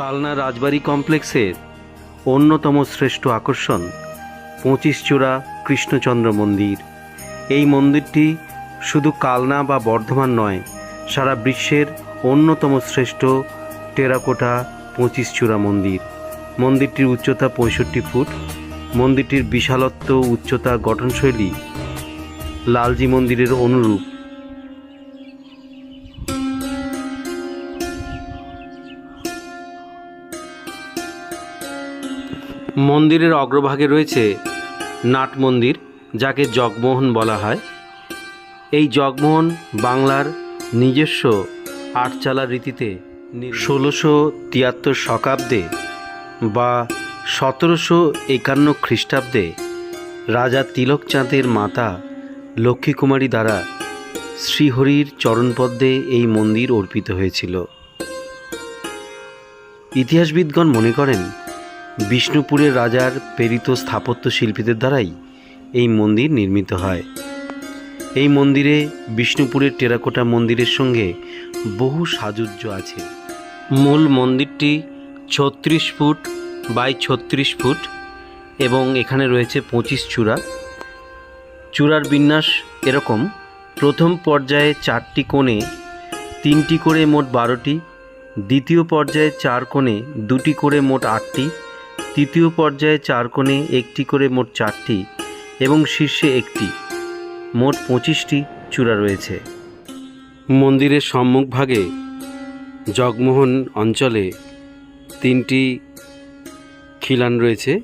কালনা রাজবাড়ি কমপ্লেক্সের অন্যতম শ্রেষ্ঠ আকর্ষণ পঁচিশচূড়া কৃষ্ণচন্দ্র মন্দির। এই মন্দিরটি শুধু কালনা বা বর্ধমান নয়, সারা বিশ্বের অন্যতম শ্রেষ্ঠ টেরাকোটা পঁচিশচূড়া মন্দির। মন্দিরটির উচ্চতা পঁয়ষট্টি ফুট, মন্দিরটির বিশালত্ব উচ্চতা গঠনশৈলী লালজি মন্দিরের অনুরূপ। মন্দিরের অগ্রভাগে রয়েছে নাট মন্দির, যাকে জগমোহন বলা হয়। এই জগমোহন বাংলার নিজস্ব আটচালা রীতিতে ষোলোশো তিয়াত্তর শকাব্দে বা সতেরোশো একান্ন খ্রিস্টাব্দে রাজা তিলকচাঁদের মাতা লক্ষ্মীকুমারী দ্বারা শ্রীহরির চরণপদ্মে এই মন্দির অর্পিত হয়েছিল। ইতিহাসবিদগণ মনে করেন বিষ্ণুপুরের রাজার প্রেরিত স্থাপত্য শিল্পীদের দ্বারাই এই মন্দির নির্মিত হয়। এই মন্দিরে বিষ্ণুপুরের টেরাকোটা মন্দিরের সঙ্গে বহু সাযুজ্য আছে। মূল মন্দিরটি ছত্রিশ ফুট বাই ছত্রিশ ফুট এবং এখানে রয়েছে পঁচিশ চূড়া। চূড়ার বিন্যাস এরকম। প্রথম পর্যায়ে চারটি কোণে তিনটি করে মোট বারোটি, দ্বিতীয় পর্যায়ে চার কোণে দুটি করে মোট আটটি তৃতীয় পর্যায়ে চার কোণে একটি করে মোট চারটি এবং শীর্ষে একটি। মোট পঁচিশটি চূড়া রয়েছে। মন্দিরের সম্মুখভাগে জগমোহন অঞ্চলে তিনটি খিলান রয়েছে।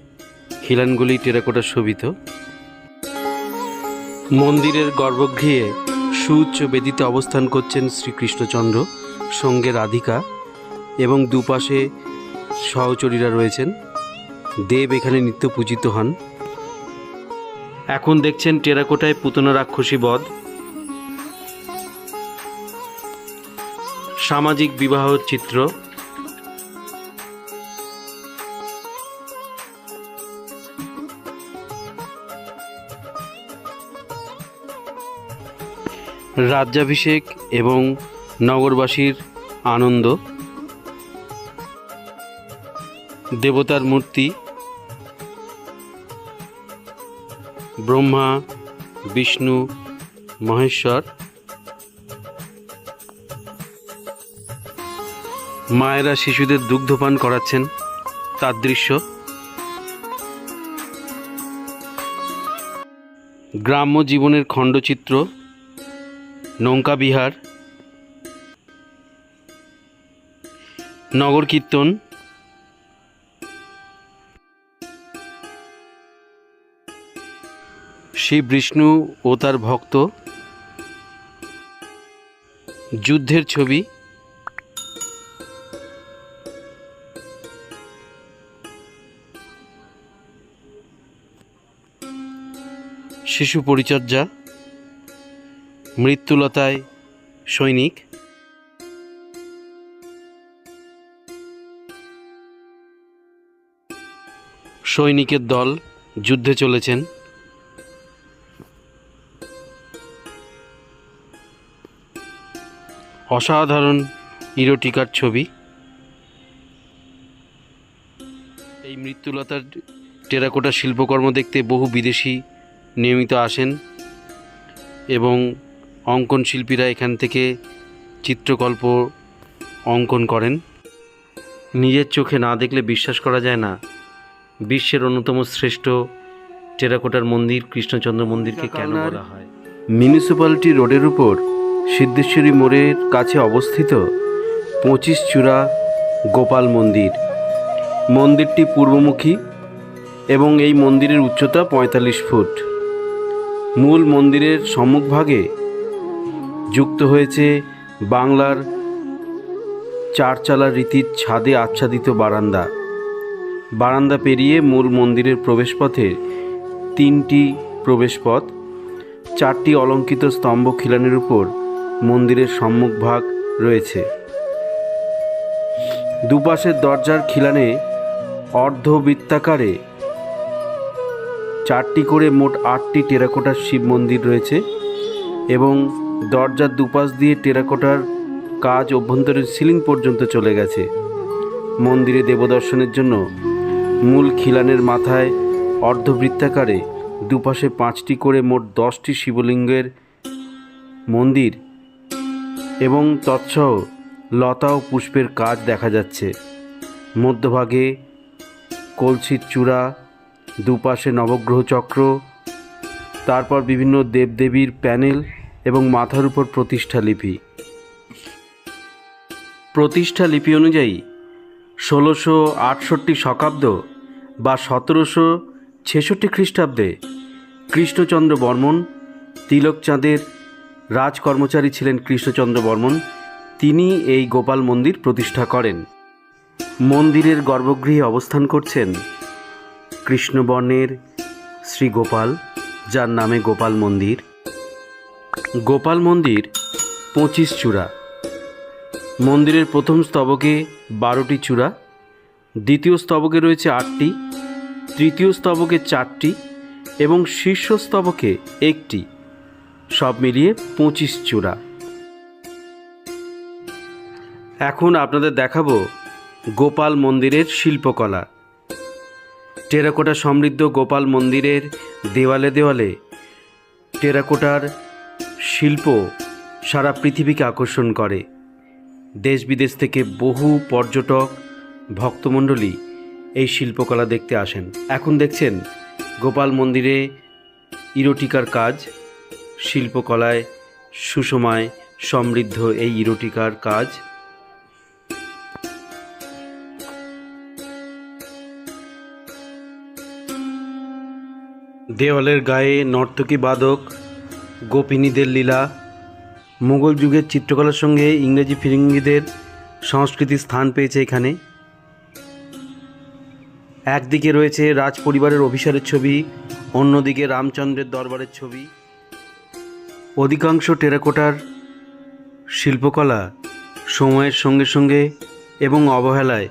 খিলানগুলি টেরাকোটা শোভিত। মন্দিরের গর্ভগৃহে সুউচ্চ বেদিতে অবস্থান করছেন শ্রীকৃষ্ণচন্দ্র, সঙ্গে রাধিকা এবং দুপাশে সহচরীরা রয়েছেন। দেব এখানে নিত্য পূজিত হন। এখন দেখছেন টেরাকোটায় পুতনা রাক্ষসী বধ। সামাজিক বিবাহ চিত্র। রাজ্যাভিষেক এবং নগরবাসীর আনন্দ। দেবতার মূর্তি। ব্রহ্মা, বিষ্ণু, মহেশ্বর। মায়েরা শিশুদের দুগ্ধপান করাচ্ছেন, তার দৃশ্য। গ্রাম্য জীবনের খণ্ডচিত্র, নৌকা বিহার। নগর কীর্তন শিব বিষ্ণু ও তার ভক্ত। যুদ্ধের ছবি। শিশু পরিচর্যা। মৃত্যুলতায় সৈনিক। সৈনিকের দল যুদ্ধে চলেছেন। অসাধারণ ইরোটিকার ছবি। এই মৃত্যুলতার টেরাকোটা শিল্পকর্ম দেখতে বহু বিদেশি নিয়মিত আসেন এবং অঙ্কন শিল্পীরা এখান থেকে চিত্রকল্প অঙ্কন করেন। নিজের চোখে না দেখলে বিশ্বাস করা যায় না। বিশ্বের অন্যতম শ্রেষ্ঠ টেরাকোটার মন্দির কৃষ্ণচন্দ্র মন্দিরকে কেন বলা হয়? মিউনিসিপ্যালিটি রোডের উপর সিদ্ধেশ্বরী মোড়ের কাছে অবস্থিত পঁচিশ চূড়া গোপাল মন্দির। মন্দিরটি পূর্বমুখী এবং এই মন্দিরের উচ্চতা পঁয়তাল্লিশ ফুট। মূল মন্দিরের সম্মুখভাগে যুক্ত হয়েছে বাংলার চারচালা রীতির ছাদে আচ্ছাদিত বারান্দা। বারান্দা পেরিয়ে মূল মন্দিরের প্রবেশপথে তিনটি প্রবেশপথ, চারটি অলঙ্কিত স্তম্ভ খিলানের উপর মন্দিরের সম্মুখভাগ রয়েছে। দুপাশের দরজার খিলানে অর্ধবৃত্তাকারে চারটি করে মোট আটটি টেরাকোটার শিব মন্দির রয়েছে এবং দরজার দুপাশ দিয়ে টেরাকোটার কাজ অভ্যন্তরীণ সিলিং পর্যন্ত চলে গেছে। মন্দিরে দেবদর্শনের জন্য মূল খিলানের মাথায় অর্ধবৃত্তাকারে দুপাশে পাঁচটি করে মোট দশটি শিবলিঙ্গের মন্দির এবং তৎসহ লতা ও পুষ্পের কাজ দেখা যাচ্ছে। মধ্যভাগে কলসির চূড়া, দুপাশে নবগ্রহ চক্র, তারপর বিভিন্ন দেবদেবীর প্যানেল এবং মাথার উপর প্রতিষ্ঠা লিপি। প্রতিষ্ঠা লিপি অনুযায়ী ষোলোশো আটষট্টি শকাব্দ বা সতেরোশো ছেষট্টি খ্রিস্টাব্দে কৃষ্ণচন্দ্র বর্মন তিলকচাঁদের রাজকর্মচারী ছিলেন কৃষ্ণচন্দ্র বর্মন। তিনি এই গোপাল মন্দির প্রতিষ্ঠা করেন। মন্দিরের গর্ভগৃহে অবস্থান করছেন কৃষ্ণবর্ণের শ্রী গোপাল, যার নামে গোপাল মন্দির। গোপাল মন্দির পঁচিশ চূড়া। মন্দিরের প্রথম স্তবকে বারোটি চূড়া। দ্বিতীয় স্তবকে রয়েছে আটটি। তৃতীয় স্তবকে চারটি এবং শীর্ষ স্তবকে একটি। সব মিলিয়ে পঁচিশ চূড়া। এখন আপনাদের দেখাবো গোপাল মন্দিরের শিল্পকলা। টেরাকোটা সমৃদ্ধ গোপাল মন্দিরের দেওয়ালে দেওয়ালে টেরাকোটার শিল্প সারা পৃথিবীকে আকর্ষণ করে। দেশ বিদেশ থেকে বহু পর্যটক, ভক্তমণ্ডলী এই শিল্পকলা দেখতে আসেন। এখন দেখছেন গোপাল মন্দিরে ইরোটিকার কাজ শিল্পকলায় সুষমায় সমৃদ্ধ এই ইরোটিকার কাজ। দেওয়ালের গায়ে নর্তকী বাদক, গোপিনীদের লীলা, মুঘল যুগের চিত্রকলার সঙ্গে ইংরেজি ফিরিঙ্গিদের সংস্কৃতির স্থান পেয়েছে এখানে। একদিকে রয়েছে রাজ পরিবারের অভিসারের ছবি, অন্যদিকে রামচন্দ্রের দরবারের ছবি। অধিকাংশ টেরাকোটার শিল্পকলা সময়ের সঙ্গে সঙ্গে এবং অবহেলায়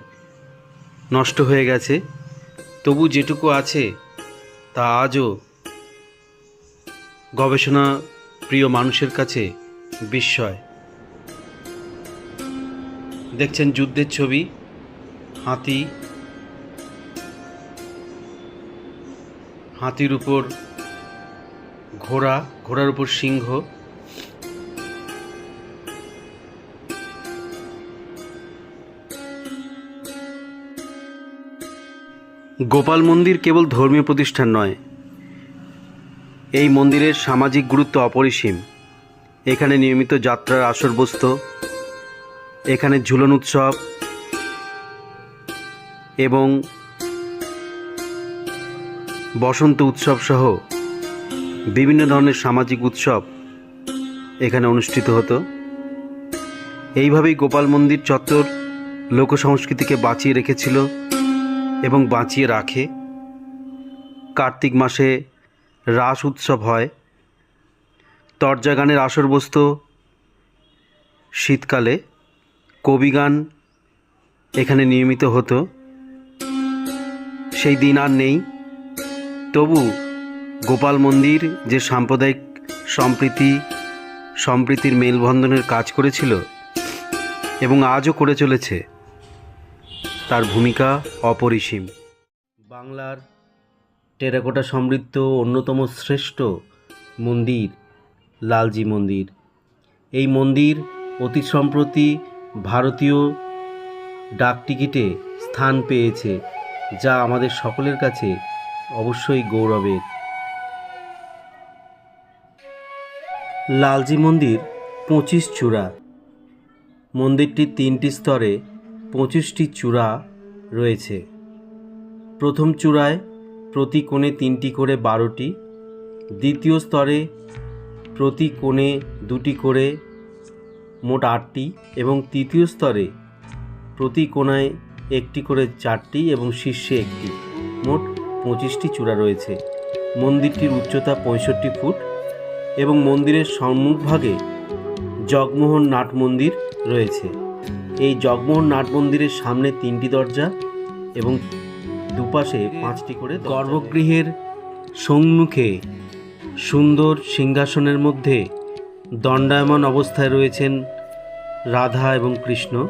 নষ্ট হয়ে গেছে। তবু যেটুকু আছে, তা আজও গবেষণা প্রিয় মানুষের কাছে বিস্ময়। দেখছেন যুদ্ধের ছবি, হাতি, হাতির উপর ঘোড়া, ঘোড়ার উপর সিংহ। গোপাল মন্দির কেবল ধর্মীয় প্রতিষ্ঠান নয়, এই মন্দিরের সামাজিক গুরুত্ব অপরিসীম। এখানে নিয়মিত যাত্রার আসর বসত এখানে ঝুলন উৎসব এবং বসন্ত উৎসব সহ বিভিন্ন ধরনের সামাজিক উৎসব এখানে অনুষ্ঠিত হতো। এইভাবেই গোপাল মন্দির চত্বর লোক সংস্কৃতিকে বাঁচিয়ে রেখেছিল এবং বাঁচিয়ে রাখে। কার্তিক মাসে রাস উৎসব হয়। তরজা গানের আসর বসত, শীতকালে কবি গান এখানে নিয়মিত হতো। সেই দিন আর নেই। তবু গোপাল মন্দির যে সাম্প্রদায়িক সম্প্রীতি, সম্প্রীতির মেলবন্ধনের কাজ করেছিল এবং আজও করে চলেছে, তার ভূমিকা অপরিসীম। বাংলার টেরাকোটা সমৃদ্ধ অন্যতম শ্রেষ্ঠ মন্দির লালজি মন্দির। এই মন্দির অতি সম্প্রতি ভারতীয় ডাকটিকিটে স্থান পেয়েছে, যা আমাদের সকলের কাছে অবশ্যই গৌরবের। লালজি মন্দির, পঁচিশ চূড়া। মন্দিরটি তিনটি স্তরে পঁচিশটি চূড়া রয়েছে। প্রথম চূড়ায় প্রতি কোণে তিনটি করে বারোটি, দ্বিতীয় স্তরে প্রতি কোণে দুটি করে মোট আটটি এবং তৃতীয় স্তরে প্রতি কোণায় একটি করে চারটি এবং শীর্ষে একটি। মোট পঁচিশটি চূড়া রয়েছে। মন্দিরটির উচ্চতা পঁয়ষট্টি ফুট। এবং মন্দিরের সম্মুখভাগে জগমোহন নাট মন্দির রয়েছে। এই জগমোহন নাট মন্দিরের সামনে তিনটি দরজা এবং দুপাশে পাঁচটি করে গর্ভগৃহের সম্মুখে সুন্দর সিংহাসনের মধ্যে দণ্ডায়মান অবস্থায় রয়েছেন রাধা এবং কৃষ্ণ।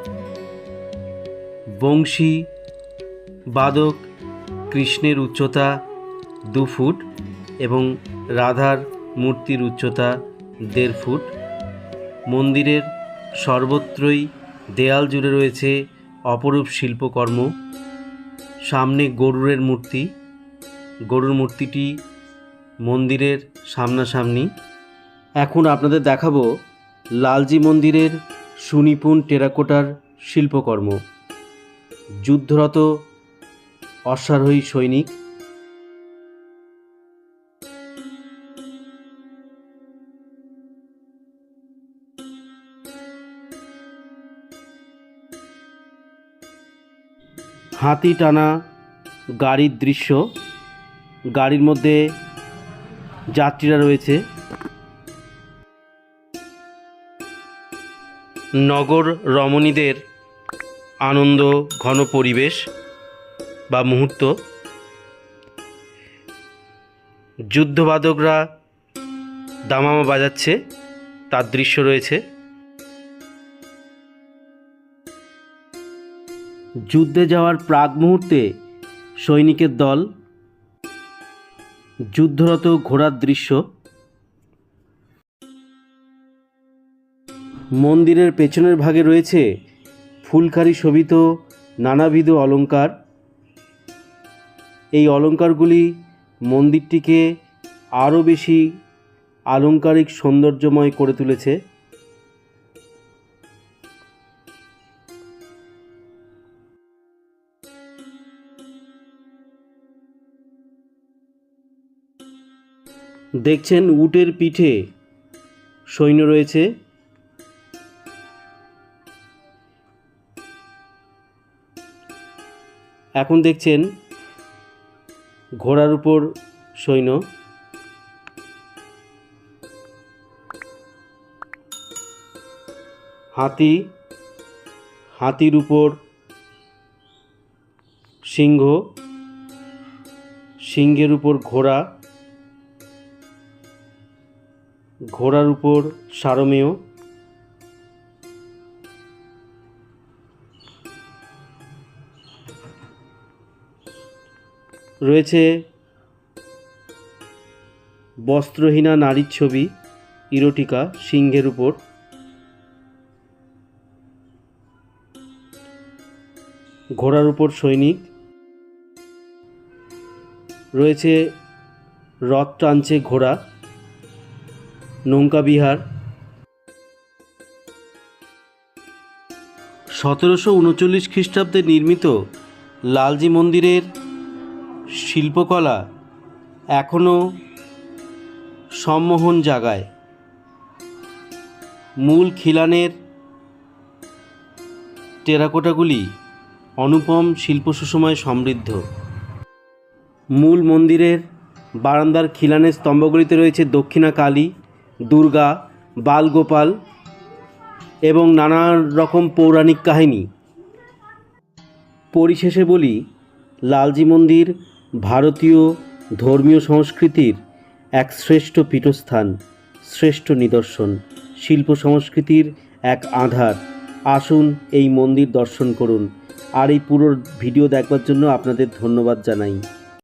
বংশী, বাদক, কৃষ্ণের উচ্চতা দু ফুট এবং রাধার মূর্তির উচ্চতা দেড় ফুট। মন্দিরের সর্বত্রই দেয়াল জুড়ে রয়েছে অপরূপ শিল্পকর্ম। সামনে গরুরের মূর্তি। গরুর মূর্তিটি মন্দিরের সামনাসামনি। এখন আপনাদের দেখাবো লালজি মন্দিরের সুনিপুণ টেরাকোটার শিল্পকর্ম। যুদ্ধরত অশ্বারোহী সৈনিক হাতি টানা গাড়ির দৃশ্য। গাড়ির মধ্যে যাত্রীরা রয়েছে। নগর রমণীদের আনন্দ, ঘন পরিবেশ বা মুহূর্ত। যুদ্ধবাদকরা দামামা বাজাচ্ছে, তার দৃশ্য রয়েছে। যুদ্ধে যাওয়ার প্রাক মুহূর্তে সৈনিকের দল, যুদ্ধরত ঘোড়ার দৃশ্য, মন্দিরের পেছনের ভাগে রয়েছে ফুলকারি শোভিত নানাবিধ অলঙ্কার এই অলংকারগুলি মন্দিরটিকে আরও বেশি আলংকারিক সৌন্দর্যময় করে তুলেছে। দেখছেন উটের পিঠে সৈন্য রয়েছে। এখন দেখছেন ঘোড়ার উপর সৈন্য। হাতি, হাতির উপর সিংহ, সিংহের উপর ঘোড়া। ঘোড়ার উপর সারমেয়। রয়েছে বস্ত্রহীনা নারীর ছবি, ইরোটিকা সিংহের উপর। ঘোড়ার উপর সৈনিক। রয়েছে রথ টানছে ঘোড়া। নৌকা বিহার। সতেরোশো উনচল্লিশ খ্রিস্টাব্দে নির্মিত লালজি মন্দিরের শিল্পকলা এখনও সম্মোহন জাগায়। মূল খিলানের টেরাকোটাগুলি অনুপম শিল্প সুষমায় সমৃদ্ধ। মূল মন্দিরের বারান্দার খিলানের স্তম্ভগুলিতে রয়েছে দক্ষিণা কালী দুর্গা, বালগোপাল এবং নানা রকম পৌরাণিক কাহিনী। পরিশেষে বলি, লালজি মন্দির ভারতীয় ধর্মীয় সংস্কৃতির এক শ্রেষ্ঠ পীঠস্থান, শ্রেষ্ঠ নিদর্শন, শিল্প সংস্কৃতির এক আধার। আসুন এই মন্দির দর্শন করুন। আর এই পুরো ভিডিও দেখবার জন্য আপনাদের ধন্যবাদ জানাই।